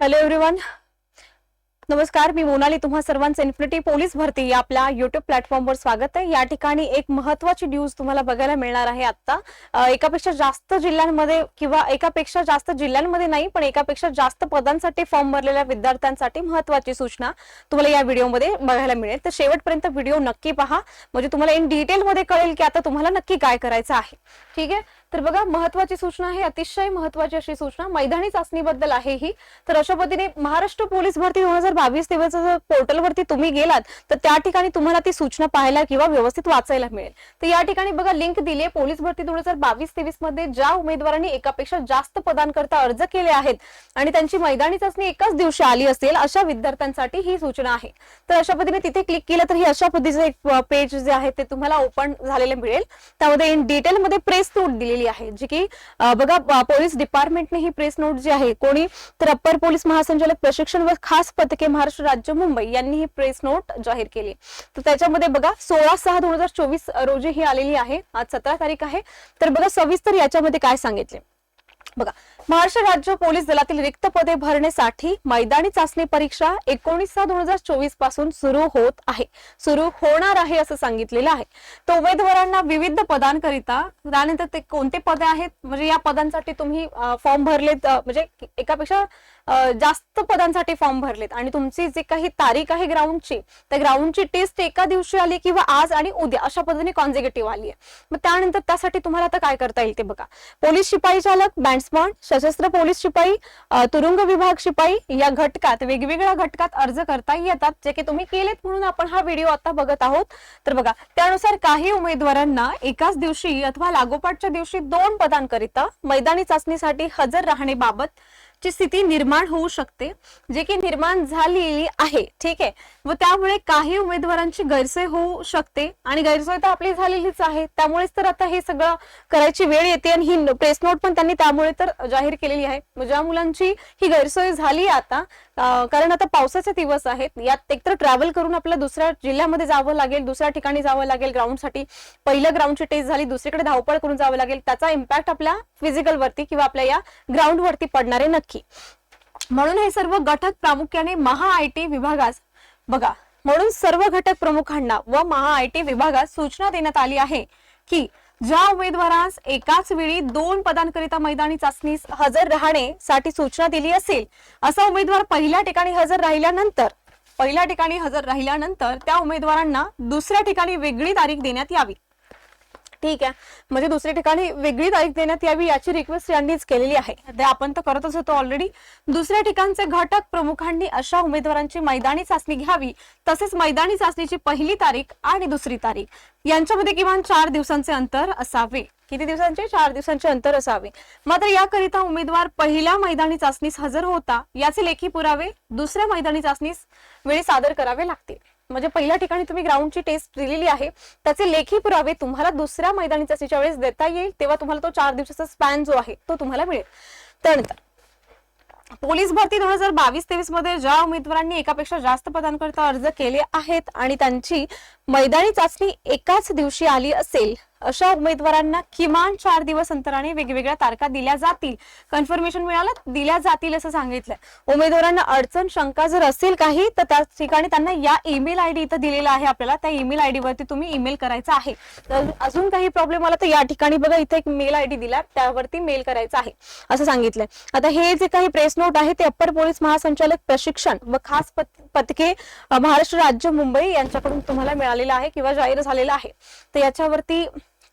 Hello everyone नमस्कार मी मोनाली. तुम्हा सर्वांचं इन्फिनिटी पोलीस भरती या आपल्या युट्यूब प्लॅटफॉर्मवर स्वागत आहे. या ठिकाणी एक महत्वाची न्यूज तुम्हाला बघायला मिळणार आहे आता एकापेक्षा जास्त जिल्ह्यांमध्ये किंवा एकापेक्षा जास्त जिल्ह्यांमध्ये नाही पण एकापेक्षा जास्त पदांसाठी फॉर्म भरलेल्या विद्यार्थ्यांसाठी महत्वाची सूचना तुम्हाला या व्हिडिओमध्ये बघायला मिळेल. तर शेवटपर्यंत व्हिडिओ नक्की पहा. म्हणजे तुम्हाला इन डिटेलमध्ये कळेल की आता तुम्हाला नक्की काय करायचं आहे. ठीक आहे? तर बघा महत्वाची सूचना आहे अतिशय महत्वाची अशी सूचना. मैदानी चाचणीबद्दल आहे ही. तर अशा पद्धतीने महाराष्ट्र पोलीस भरती दोन हजार बावीस तेवीस पोर्टलवरती तुम्ही गेलात तर त्या ठिकाणी तुम्हाला ती सूचना पाहायला किंवा व्यवस्थित वाचायला मिळेल. तर या ठिकाणी बघा लिंक दिली आहे पोलीस भरती दोन हजार बावीस तेवीसमध्ये ज्या उमेदवारांनी एकापेक्षा जास्त पदांकरता अर्ज केले आहेत आणि त्यांची मैदानी चाचणी एकाच दिवशी आली असेल अशा विद्यार्थ्यांसाठी ही सूचना आहे. तर अशा पद्धतीने तिथे क्लिक केलं तर ही अशा पद्धतीचं एक पेज जे आहे ते तुम्हाला ओपन झालेलं मिळेल. त्यामध्ये इन डिटेलमध्ये प्रेस नोट आलेली आहे. जी की बघा पोलीस डिपार्टमेंटने ही प्रेस नोट जी आहे कोणी तर अप्पर पोलीस महासंचालक प्रशिक्षण व खास पथके महाराष्ट्र राज्य मुंबई यांनी ही प्रेस नोट जाहीर केली. तर त्याच्यामध्ये बघा सोळा सहा दोन हजार चोवीस रोजी ही आलेली आहे. आज सतरा तारीख आहे. तर बघा सविस्तर याच्यामध्ये काय सांगितले? बघा महाराष्ट्र राज्य पोलीस दलातील रिक्त पदे भरण्यासाठी मैदानी चाचणी परीक्षा एकोणीस सहा दोन हजार चोवीसपासून सुरू होत आहे. सुरू होणार आहे असं सांगितलेलं आहे. तर उमेदवारांना विविध पदांकरिता त्यानंतर ते कोणते पदे आहेत? म्हणजे या पदांसाठी तुम्ही फॉर्म भरलेत म्हणजे एकापेक्षा जास्त पदांसाठी फॉर्म भरलेत. आणि तुमची जी काही तारीख आहे ग्राउंडची त्या ग्राउंडची टेस्ट एका दिवशी आली किंवा आज आणि उद्या? अशा पद्धतीने कॉन्झिक्युटिव्ह आली आहे. मग त्यानंतर त्यासाठी तुम्हाला आता काय करता येईल ते बघा. पोलीस शिपाई चालक बँड्समन सशस्त्र पोलीस शिपाई तुरुंग विभाग शिपाई या घटकात वेगवेगळ्या घटकात अर्ज करता येतात जे की तुम्ही केलेत म्हणून आपण हा व्हिडिओ आता बघत आहोत. तर बघा त्यानुसार काही उमेदवारांना एकाच दिवशी अथवा लागोपाठच्या दिवशी दोन पदांकरिता मैदानी चाचणीसाठी हजर राहण्याबाबत ची स्थिती निर्माण होऊ शकते जे की निर्माण झालेली आहे. ठीक आहे? व त्यामुळे काही उमेदवारांची गैरसोय होऊ शकते आणि गैरसोय तर आपली झालेलीच आहे. त्यामुळेच तर आता हे सगळं करायची वेळ येते आणि ही प्रेस नोट पण त्यांनी त्यामुळे तर जाहीर केलेली आहे. ज्या मुलांची ही गैरसोय झाली आता कारण आता पावसाचे दिवस आहेत. यात एकतर ट्रॅव्हल करून आपल्याला दुसऱ्या जिल्ह्यामध्ये जावं लागेल दुसऱ्या ठिकाणी जावं लागेल ग्राउंडसाठी पहिलं ग्राउंडची टेस्ट झाली दुसरीकडे धावपळ करून जावं लागेल. त्याचा इम्पॅक्ट आपल्या फिजिकल वरती किंवा आपल्या या ग्राउंड वरती पडणारे नक्की. म्हणून हे सर्व घटक प्रामुख्याने महा आय टी विभागास बघा म्हणून सर्व घटक प्रमुखांना व महा आय टी विभागास सूचना देण्यात आली आहे की ज्या उमेदवारास एकाच वेळी दोन पदांकरिता मैदानी चाचणीस हजर राहण्यासाठी सूचना दिली असेल असा उमेदवार पहिल्या ठिकाणी हजर राहिल्यानंतर पहिल्या ठिकाणी हजर राहिल्यानंतर त्या उमेदवारांना दुसऱ्या ठिकाणी वेगळी तारीख देण्यात यावी. ठीक आहे. म्हणजे दुसऱ्या ठिकाणी वेगळी तारीख देण्यात यावी याची रिक्वेस्ट यांनीच केलेली आहे. आपण तर करतच होतो ऑलरेडी दुसऱ्या ठिकाणचे घटक प्रमुखांनी अशा उमेदवारांची मैदानी चाचणी घ्यावी तसेच मैदानी चाचणीची पहिली तारीख आणि दुसरी तारीख. यांच्यामध्ये किमान चार दिवसांचे अंतर असावे. किती दिवसांचे? चार दिवसांचे अंतर असावे. मात्र याकरिता उमेदवार पहिल्या मैदानी चाचणीस हजर होता याचे लेखी पुरावे दुसऱ्या मैदानी चाचणीस वेळी सादर करावे लागतील. म्हणजे पहिल्या ठिकाणी तुम्ही ग्राउंडची टेस्ट दिलेली आहे. त्याचे लेखी पुरावे तुम्हाला दुसऱ्या मैदानी चाचणीच्या वेळेस देता येईल. तेव्हा तुम्हाला तो चार दिवसाचा स्पॅन जो आहे तो तुम्हाला मिळेल. त्यानंतर पोलीस भरती दोन हजार बावीस तेवीसमध्ये ज्या उमेदवारांनी एकापेक्षा जास्त पदांकरिता अर्ज केले आहेत आणि त्यांची मैदानी चाचणी एकाच दिवशी आली असेल अशा उमेदवारांना किमान चार दिवस अंतराने वेगवेगळ्या तारखा दिल्या जातील. कन्फर्मेशन मिळालं दिल्या जातील असं सांगितलंय. उमेदवारांना अडचण शंका जर असेल काही तर त्या ठिकाणी त्यांना या ईमेल आयडी इथं दिलेला आहे आपल्याला. त्या ईमेल आयडी वरती तुम्ही ईमेल करायचा आहे. तर अजून काही प्रॉब्लेम आला तर या ठिकाणी बघा इथे एक मेल आयडी दिला त्यावरती मेल करायचा आहे असं सांगितलंय. आता हे जे काही प्रेस नोट आहे ते अप्पर पोलीस महासंचालक प्रशिक्षण व खास पत- पथके महाराष्ट्र राज्य मुंबई यांच्याकडून तुम्हाला मिळालेलं आहे किंवा जाहीर झालेलं आहे. तर याच्यावरती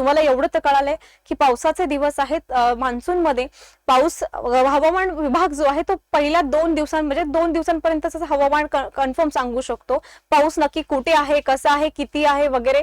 तुम्हाला एवढं तर कळालंय की पावसाचे दिवस आहेत. मान्सून मध्ये पाऊस हवामान विभाग जो आहे तो पहिल्या दोन दिवसां म्हणजे दोन दिवसांपर्यंतच हवामान कन्फर्म सांगू शकतो. पाऊस नक्की कुठे आहे कसा आहे किती आहे वगैरे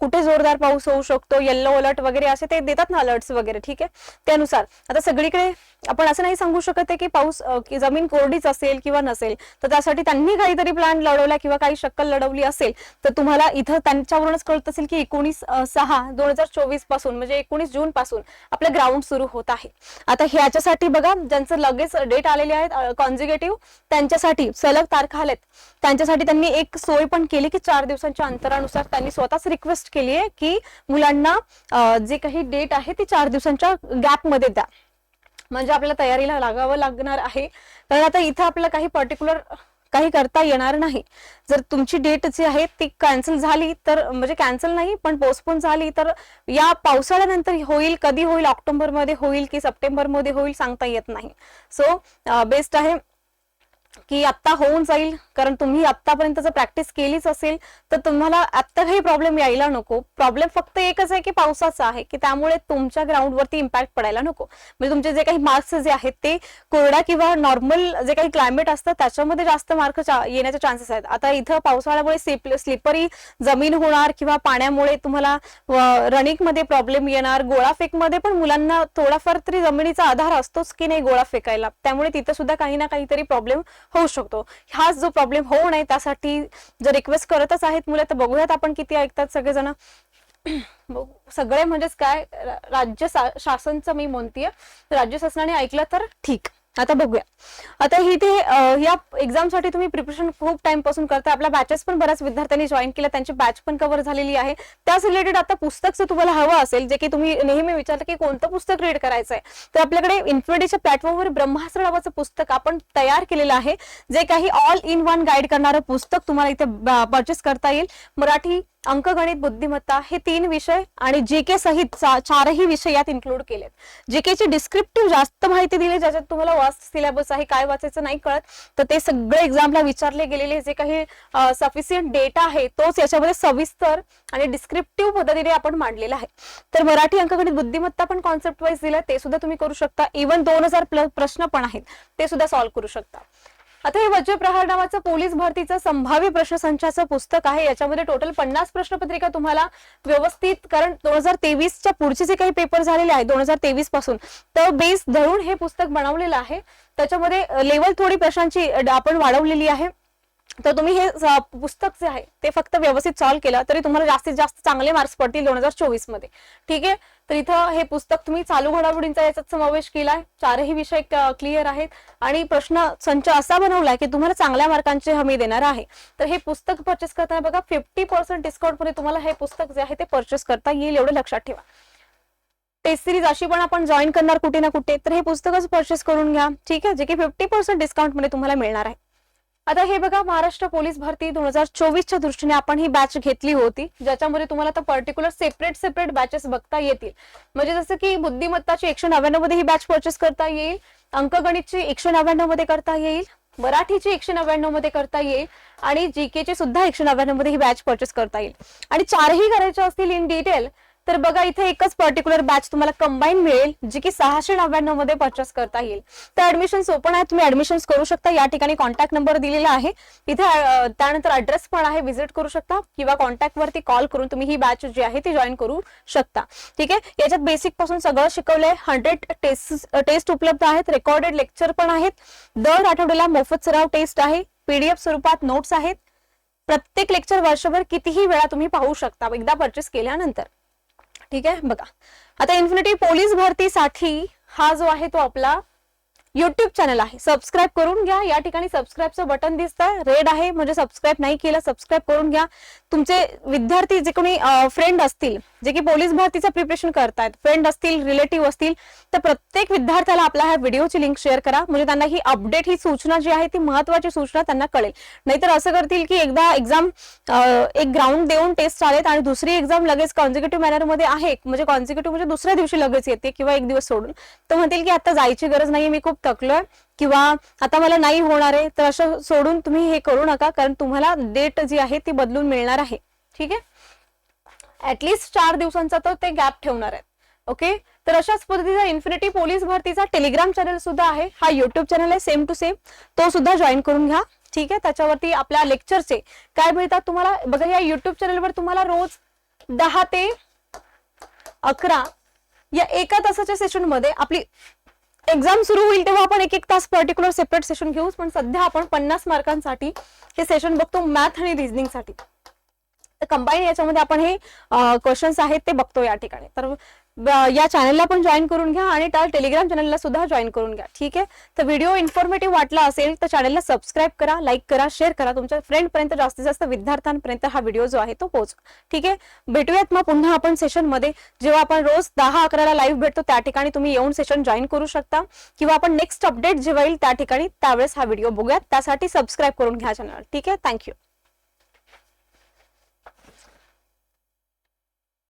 कुठे जोरदार पाऊस होऊ शकतो येल्लो अलर्ट वगैरे असे ते देतात ना अलर्ट्स वगैरे ठीक आहे? त्यानुसार आता सगळीकडे आपण असं नाही सांगू शकत आहे की पाऊस जमीन कोरडीच असेल किंवा नसेल तर त्यासाठी त्यांनी काहीतरी प्लॅन लढवला किंवा काही शक्कल लढवली असेल तर तुम्हाला इथं त्यांच्यावरूनच कळत असेल की एकोणीस सहा दोन हजार चोवीसपासून म्हणजे एकोणीस जून पासून आपलं ग्राउंड सुरू होत आहे. आता ह्याच्यासाठी बघा ज्यांचं लगेच डेट आलेले आहेत कॉन्झिगेटिव्ह त्यांच्यासाठी सलग तारखा आल्यात त्यांच्यासाठी त्यांनी एक सोय पण केली की चार दिवसांच्या अंतरानुसार त्यांनी स्वतःच रिक्वेस्ट केली आहे की मुलांना जे काही डेट आहे ती चार दिवसांच्या गॅपमध्ये द्या. म्हणजे आपल्याला तयारीला लागावं लागणार आहे. तर आता इथं आपल्याला काही पर्टिक्युलर काही करता येणार नाही. जर तुमची डेट जी आहे ती कॅन्सल झाली तर म्हणजे कॅन्सल नाही पण पोस्टपोन झाली तर या पावसाळ्यानंतर होईल कधी होईल? ऑक्टोबरमध्ये होईल की सप्टेंबरमध्ये होईल सांगता येत नाही. सो बेस्ट आहे की आत्ता होऊन जाईल कारण तुम्ही आत्तापर्यंत जर प्रॅक्टिस केलीच असेल तर तुम्हाला आत्ता काही प्रॉब्लेम यायला नको. प्रॉब्लेम फक्त एकच आहे की पावसाचा आहे की त्यामुळे तुमच्या ग्राउंडवरती इम्पॅक्ट पडायला नको. म्हणजे तुमचे जे काही मार्क्स जे आहेत ते कोरडा किंवा नॉर्मल जे काही क्लायमेट असतं त्याच्यामध्ये जास्त मार्क येण्याचे चान्सेस आहेत. आता इथं पावसाळ्यामुळे स्लिपरी जमीन होणार किंवा पाण्यामुळे तुम्हाला रनिंगमध्ये प्रॉब्लेम येणार गोळाफेकमध्ये पण मुलांना थोडाफार तरी जमिनीचा आधार असतोच की नाही गोळा फेकायला. त्यामुळे तिथं सुद्धा काही ना काहीतरी प्रॉब्लेम होऊ शकतो. हाच जो प्रॉब्लेम होऊ नये त्यासाठी जर रिक्वेस्ट करतच आहेत मुलं तर बघूयात आपण किती ऐकतात सगळेजण. सगळे म्हणजेच काय? राज्य शासनचं मी म्हणतीये. राज्य शासनाने ऐकलं तर ठीक. आता बघूया. आता ही ते या एक्झामसाठी तुम्ही प्रिपरेशन खूप टाइमपासून आपल्या बॅचेस पण बऱ्याच विद्यार्थ्यांनी जॉईन केल्या त्यांची बॅच पण कव्हर झालेली आहे. त्याच रिलेटेड आता पुस्तक जर तुम्हाला हवं असेल जे की तुम्ही नेहमी विचारता की कोणतं पुस्तक रीड करायचं आहे तर आपल्याकडे इन्फिनिटीच्या प्लॅटफॉर्मवर ब्रह्मास्त्र नावाचं पुस्तक आपण तयार केलेलं आहे. जे काही ऑल इन वन गाईड करणारं पुस्तक तुम्हाला इथे परचेस करता येईल. मराठी अंकगणित बुद्धिमत्ता हे तीन विषय आणि जी के सहित चारही विषय यात इन्क्लूड केलेत. जी के डिस्क्रिप्टिव्ह जास्त माहिती दिली ज्याच्यात तुम्हाला वाच सिलेबस आहे काय वाचायचं नाही कळत तर ते सगळे एक्झामला विचारले गेलेले जे काही सफिशियंट डेटा आहे तोच याच्यामध्ये सविस्तर आणि डिस्क्रिप्टिव्ह पद्धतीने आपण मांडलेला आहे. तर मराठी अंकगणित बुद्धिमत्ता पण कॉन्सेप्ट वाईज दिलाय ते सुद्धा तुम्ही करू शकता. इव्हन दोन हजार प्लस प्रश्न पण आहेत ते सुद्धा सॉल्व्ह करू शकता. आता हे वज्रप्रहार नावाचं पोलीस भरतीचं संभाव्य प्रश्नसंचाचं पुस्तक आहे. याच्यामध्ये टोटल पन्नास प्रश्नपत्रिका तुम्हाला व्यवस्थित कारण दोन हजार तेवीसच्या पुढचे जे काही पेपर झालेले आहेत दोन हजार तेवीसपासून तर बेस धरून हे पुस्तक बनवलेलं आहे. त्याच्यामध्ये लेवल थोडी प्रश्नांची आपण वाढवलेली आहे. तर तुम्ही हे पुस्तक जे आहे ते फक्त व्यवस्थित सॉल्व्ह केलं तरी तुम्हाला जास्तीत जास्त चांगले मार्क्स पडतील दोन हजार चोवीसमध्ये. ठीक आहे? तर इथं हे पुस्तक तुम्ही चालू घडामोडींचा याच्यात समावेश केलाय. चारही विषय क्लिअर आहेत. आणि प्रश्न संच असा बनवलाय की तुम्हाला चांगल्या मार्कांची हमी देणार आहे. तर हे पुस्तक परचेस करताना बघा फिफ्टी पर्सेंट डिस्काउंटमध्ये तुम्हाला हे पुस्तक जे आहे ते परचेस करता येईल एवढं लक्षात ठेवा. टेस्ट सिरीज अशी पण आपण जॉईन करणार कुठे ना कुठे तर हे पुस्तकच परचेस करून घ्या. ठीक आहे? जे की फिफ्टी पर्सेंट डिस्काउंटमध्ये तुम्हाला मिळणार आहे. आता हे बघा महाराष्ट्र पोलीस भरती दोन हजार चोवीसच्या दृष्टीने आपण ही बॅच घेतली होती. ज्याच्यामध्ये तुम्हाला आता पर्टिक्युलर सेपरेट सेपरेट बॅचेस बघता येतील. म्हणजे जसं की बुद्धिमत्ताची एकशे नव्याण्णवमध्ये ही बॅच परचेस करता येईल अंकगणितची एकशे नव्याण्णवमध्ये करता येईल मराठीची एकशे नव्याण्णवमध्ये करता येईल आणि जीके ची सुद्धा एकशे नव्याण्णवमध्ये ही बॅच परचेस करता येईल. आणि चारही करायचे असतील इन डिटेल तर बघा इथे एकच पर्टिक्युलर बॅच तुम्हाला कंबाईन मिळेल जी की सहाशे नव्याण्णवमध्ये परचेस करता येईल. तर ऍडमिशन ओपन आहे तुम्ही ऍडमिशन करू शकता. या ठिकाणी कॉन्टॅक्ट नंबर दिलेला आहे. इथे त्यानंतर ऍड्रेस पण आहे व्हिजिट करू शकता. किंवा कॉन्टॅक्ट वरती कॉल करून तुम्ही ही बॅच जी आहे ती जॉईन करू शकता. ठीक आहे? याच्यात बेसिकपासून सगळं शिकवलंय. हंड्रेड टेस्ट टेस्ट उपलब्ध आहेत. रेकॉर्डेड लेक्चर पण आहेत. दर आठवड्याला मोफत सराव टेस्ट आहे. पीडीएफ स्वरूपात नोट्स आहेत. प्रत्येक लेक्चर वर्षभर कितीही वेळा तुम्ही पाहू शकता. एकदा परचेस केल्यानंतर. ठीक आहे? बघा. आता इन्फिनिटी पोलीस भरतीसाठी हा जो आहे तो आपला युट्यूब चॅनल आहे. सबस्क्राईब करून घ्या. या ठिकाणी सबस्क्राईबचं बटन दिसतंय रेड आहे. म्हणजे सबस्क्राईब नाही केलं सबस्क्राईब करून घ्या. तुमचे विद्यार्थी जे कोणी फ्रेंड असतील जे की पोलीस भरतीचं प्रिपरेशन करतायत फ्रेंड असतील रिलेटिव्ह असतील तर प्रत्येक विद्यार्थ्याला आपल्या ह्या व्हिडिओची लिंक शेअर करा. म्हणजे त्यांना ही अपडेट ही सूचना जी आहे ती महत्वाची सूचना त्यांना कळेल. नाहीतर असं करतील की एकदा एक्झाम एक ग्राउंड देऊन टेस्ट आलेत आणि दुसरी एक्झाम लगेच कॉन्झिक्युटिव्ह मॅनरमध्ये आहे. म्हणजे कॉन्झिक्युटिव्ह म्हणजे दुसऱ्या दिवशी लगेच येते किंवा एक दिवस सोडून. तर म्हणतील की आता जायची गरज नाही मी खूप थकलोय किंवा आता मला नाही होणार आहे तर असं सोडून तुम्ही हे करू नका कारण तुम्हाला डेट जी आहे ती बदलून मिळणार आहे. ठीक आहे? ऍटलिस्ट चार दिवसांचा तर ते गॅप ठेवणार आहेत. ओके तर अशाच पद्धतीचा इन्फिनिटी पोलीस भरतीचा टेलिग्राम चॅनल सुद्धा आहे. हा युट्यूब चॅनल आहे सेम टू सेम तो सुद्धा जॉईन करून घ्या. ठीक आहे? त्याच्यावरती आपल्या लेक्चरचे काय मिळतात तुम्हाला? बघा या युट्यूब चॅनलवर तुम्हाला रोज दहा ते अकरा या एका तासाच्या सेशनमध्ये आपली एक्झाम सुरू होईल तेव्हा आपण एक एक तास पर्टिक्युलर सेपरेट सेशन घेऊ पण सध्या आपण पन्नास मार्कांसाठी हे सेशन बघतो मॅथ आणि रिझनिंगसाठी. तर कंबाईन याच्यामध्ये आपण हे क्वेश्चन्स आहेत ते बघतो या ठिकाणी. तर या चॅनलला पण जॉईन करून घ्या आणि त्या टेलिग्राम चॅनलला सुद्धा जॉईन करून घ्या. ठीक आहे? तर व्हिडिओ इन्फॉर्मेटिव्ह वाटला असेल तर चॅनलला सबस्क्राईब करा लाईक करा शेअर करा. तुमच्या फ्रेंडपर्यंत जास्तीत जास्त विद्यार्थ्यांपर्यंत हा व्हिडिओ जो आहे तो पोच ठीक आहे? भेटूयात मग पुन्हा आपण सेशनमध्ये जेव्हा आपण रोज दहा अकराला लाईव्ह भेटतो त्या ठिकाणी तुम्ही येऊन सेशन जॉईन करू शकता. किंवा आपण नेक्स्ट अपडेट जेव्हा येईल त्या ठिकाणी त्यावेळेस हा व्हिडिओ बघूयात. त्यासाठी सबस्क्राईब करून घ्या चॅनल ठीक आहे? थँक्यू